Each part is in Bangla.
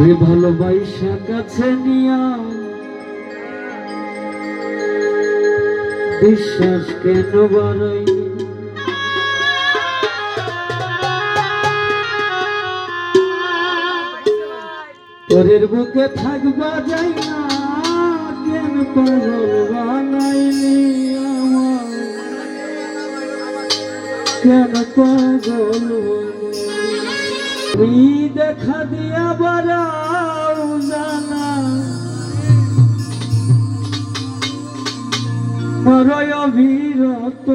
রে ভালোবাসা কাছে নিয়া। বিশ্বাস কেন বাড়াই? তোরের বুকে থাকবা যাই না, কেন পাগল আমার কেন পাগল দেখা দিয়া বারাও জানা। মরয় অবিরত।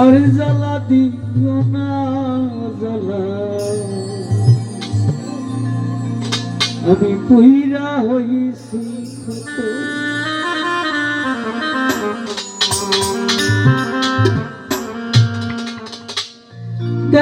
আর জ্বালা দিও না জ্বালা। আমি পুইরা হইছি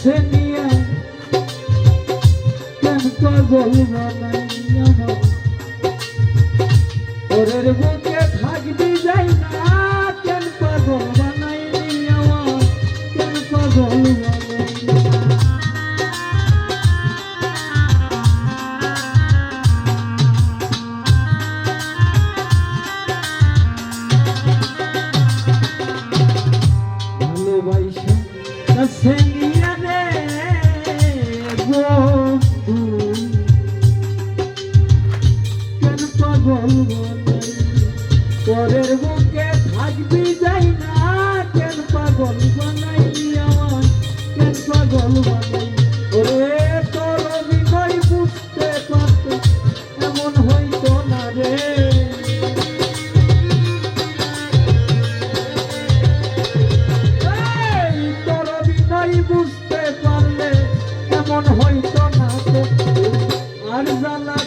কাছে নিয়ে কেন পাগল বানাই আর জ্বালা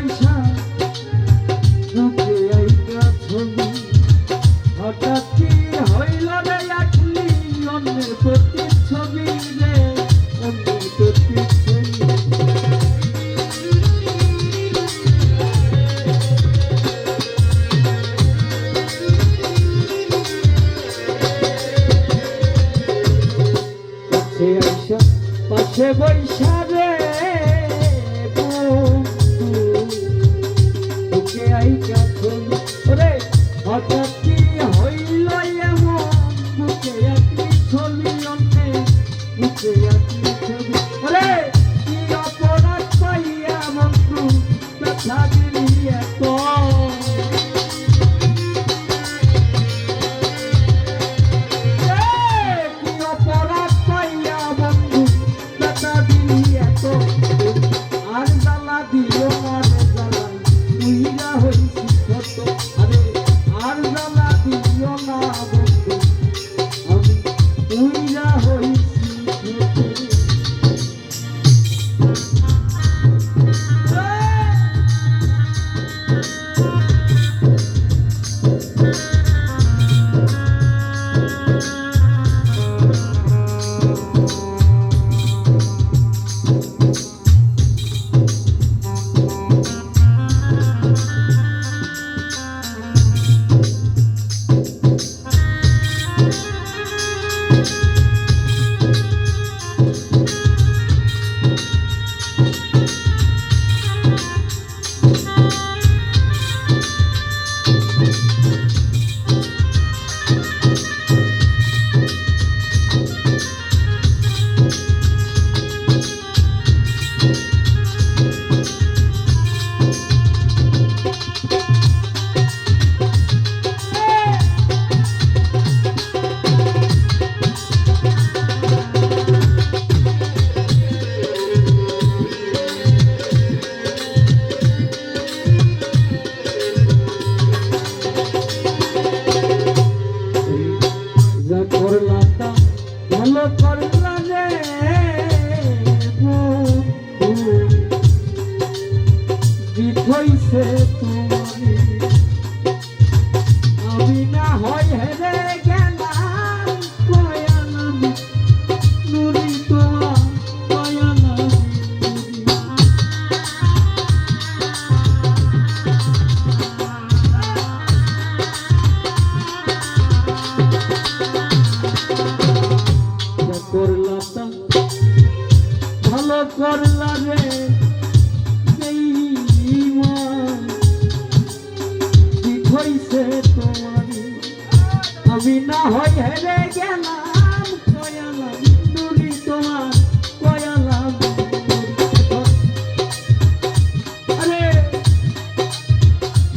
পয়সা হঠাৎ কি হইল রে একলি অন্যের প্রতিচ্ছবি রে অন্যের প্রতিচ্ছবি। পাশে বৈশাখ not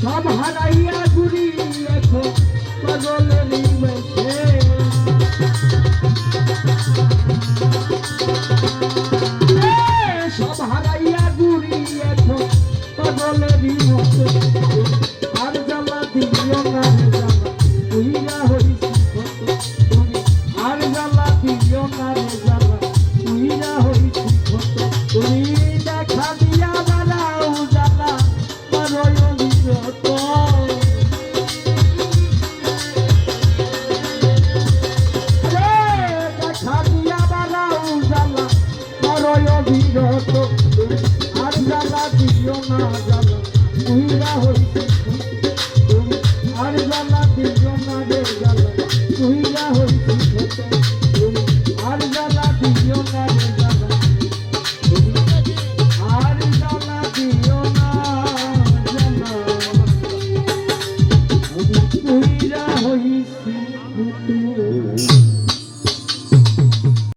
সব হারাইয়া ঘুরি এখন পাগলেরই বেশে সব হারাইয়া ঘুরি এখন পাগলেরই মতো আর জ্বালা দিও না Thank you.